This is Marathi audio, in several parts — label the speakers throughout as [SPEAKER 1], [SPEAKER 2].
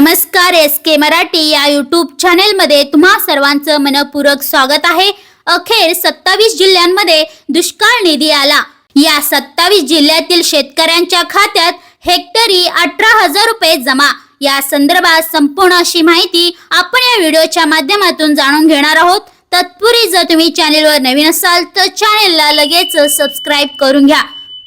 [SPEAKER 1] नमस्कार एस के मराठी या युट्यूब चॅनेलमध्ये तुम्हा सर्वांचं मनपूरक स्वागत आहे. अखेर सत्तावीस जिल्ह्यांमध्ये दुष्काळ निधी आला. या सत्तावीस जिल्ह्यातील शेतकऱ्यांच्या खात्यात हेक्टरी अठरा हजार रुपये जमा. या संदर्भात संपूर्ण अशी माहिती आपण या व्हिडिओच्या माध्यमातून जाणून घेणार आहोत. तत्पूर्वी जर तुम्ही चॅनेलवर नवीन असाल तर चॅनेलला लगेच सबस्क्राईब करून घ्या.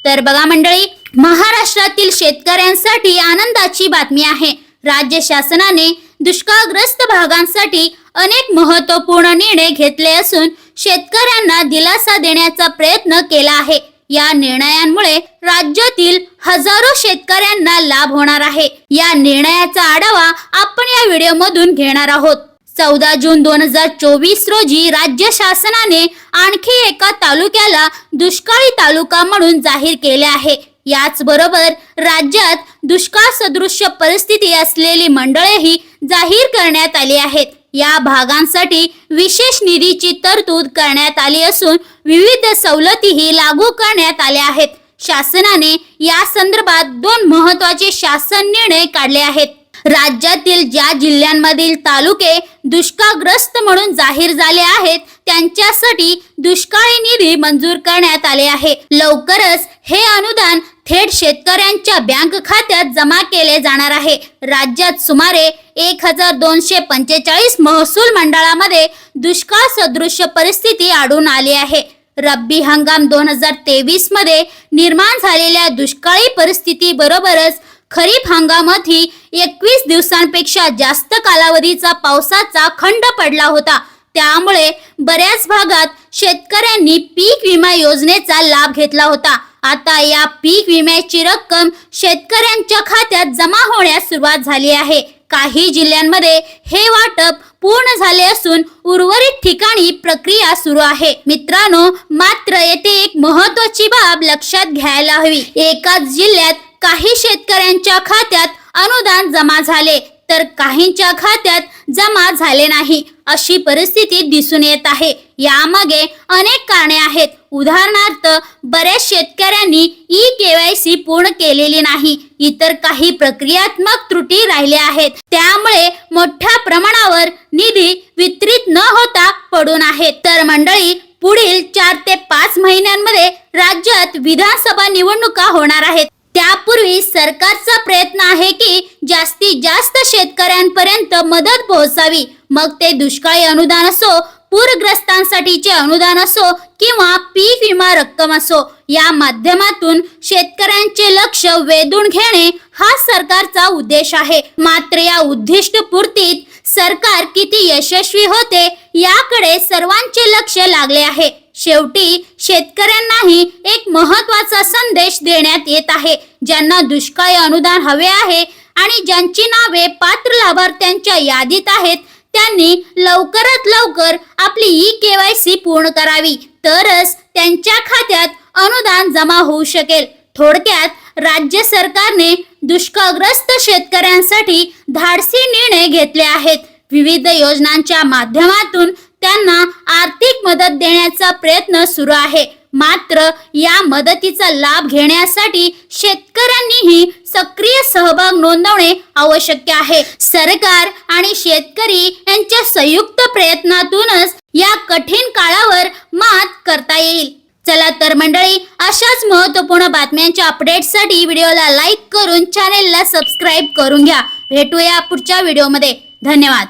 [SPEAKER 1] तर बघा मंडळी महाराष्ट्रातील शेतकऱ्यांसाठी आनंदाची बातमी आहे. राज्य शासनाने दुष्काळग्रस्त भागांसाठी अनेक महत्त्वपूर्ण निर्णय घेतले असून शेतकऱ्यांना दिलासा देण्याचा प्रयत्न केला आहे. या निर्णयांमुळे राज्यातील हजारो शेतकऱ्यांना लाभ होणार आहे. या निर्णयाचा आढावा आपण या व्हिडिओमधून घेणार आहोत. चौदा जून दोन हजार चोवीस रोजी राज्य शासनाने आणखी एका तालुक्याला दुष्काळी तालुका म्हणून जाहीर केले आहे. याचबरोबर राज्यात दुष्काळ सदृश्य परिस्थिती असलेली मंडळेही जाहीर करण्यात आली आहेत. या भागांसाठी विशेष निधीची तरतूद करण्यात आली असून विविध सवलतीही लागू करण्यात आल्या आहेत. शासनाने या संदर्भात दोन महत्त्वाचे शासन निर्णय काढले आहेत. राज्यातील ज्या जिल्ह्यांमधील तालुके दुष्काळग्रस्त म्हणून जाहीर झाले आहेत त्यांच्यासाठी दुष्काळी निधी मंजूर करण्यात आले आहे. लवकरच हे अनुदान थेट शेतकऱ्यांच्या बँक खात्यात जमा केले जाणार आहे. राज्यात सुमारे एक हजार दोनशे पंचेचाळीस महसूल मंडळामध्ये दुष्काळ सदृश परिस्थिती आढळून आली आहे. रब्बी हंगाम दोन हजार तेवीसमध्ये निर्माण झालेल्या दुष्काळी परिस्थिती बरोबरच खरीप हंगामातही एकवीस दिवसांपेक्षा जास्त कालावधीचा पावसाचा खंड पडला होता. त्यामुळे बऱ्याच भागात शेतकऱ्यांनी पीक विमा योजनेचा लाभ घेतला होता. आता या पीक विम्याची रक्कम शेतकऱ्यांच्या खात्यात जमा होण्यास सुरुवात झाली आहे. काही जिल्ह्यांमध्ये हे वाटप पूर्ण झाले असून उर्वरित ठिकाणी प्रक्रिया सुरू आहे. मित्रांनो मात्र येथे एक महत्वाची बाब लक्षात घ्यायला हवी. एकाच जिल्ह्यात काही शेतकऱ्यांच्या खात्यात अनुदान जमा झाले तर काहींच्या खात्यात जमा झाले नाही अशी परिस्थिती दिसून येत आहे. यामागे अनेक कारणे आहेत. उदाहरणार्थ बऱ्याच शेतकऱ्यांनी ई केवायसी पूर्ण केलेली नाही. इतर काही प्रक्रियात्मक त्रुटी राहिल्या आहेत. त्यामुळे मोठ्या प्रमाणावर निधी वितरित न होता पडून आहेत. तर मंडळी पुढील चार ते पाच महिन्यांमध्ये राज्यात विधानसभा निवडणुका होणार आहेत. त्यापूर्वी सरकारचा प्रयत्न आहे की जास्तीत जास्त शेतकऱ्यांपर्यंत मदत पोहोचावी. मग ते दुष्काळी अनुदान असो पूरग्रस्तांसाठीचे अनुदान असो किंवा पीक विमा रक्कम असो या माध्यमातून शेतकऱ्यांचे लक्ष वेधून घेणे हा सरकारचा उद्देश आहे. मात्र या उद्दिष्ट पूर्तीत सरकार किती यशस्वी होते याकडे सर्वांचे लक्ष लागले आहे. शेवटी शेतकऱ्यांनाही एक महत्त्वाचा संदेश देण्यात येत आहे. ज्यांना दुष्काळी अनुदान हवे आहे आणि ज्यांची नावे पात्र लाभार्थ्यांच्या यादीत आहेत त्यांनी लवकरात लवकर आपली ई केवायसी पूर्ण करावी. तरच त्यांच्या खात्यात अनुदान जमा होऊ शकेल. थोडक्यात राज्य सरकारने दुष्काळग्रस्त शेतकऱ्यांसाठी धाडसी निर्णय घेतले आहेत. विविध योजनांच्या माध्यमातून त्यांना आर्थिक मदत देण्याचा प्रयत्न सुरू आहे. मात्र या मदतीचा लाभ घेण्यासाठी शेतकऱ्यांनीही सक्रिय सहभाग नोंदवणे आवश्यक आहे. सरकार आणि शेतकरी यांच्या संयुक्त प्रयत्नातूनच या कठीण काळावर मात करता येईल. चला तर मंडळी अशाच महत्त्वपूर्ण बातम्यांच्या अपडेटसाठी व्हिडिओला लाईक करून चॅनेलला सबस्क्राईब करून घ्या. भेटूया पुढच्या व्हिडिओमध्ये. धन्यवाद.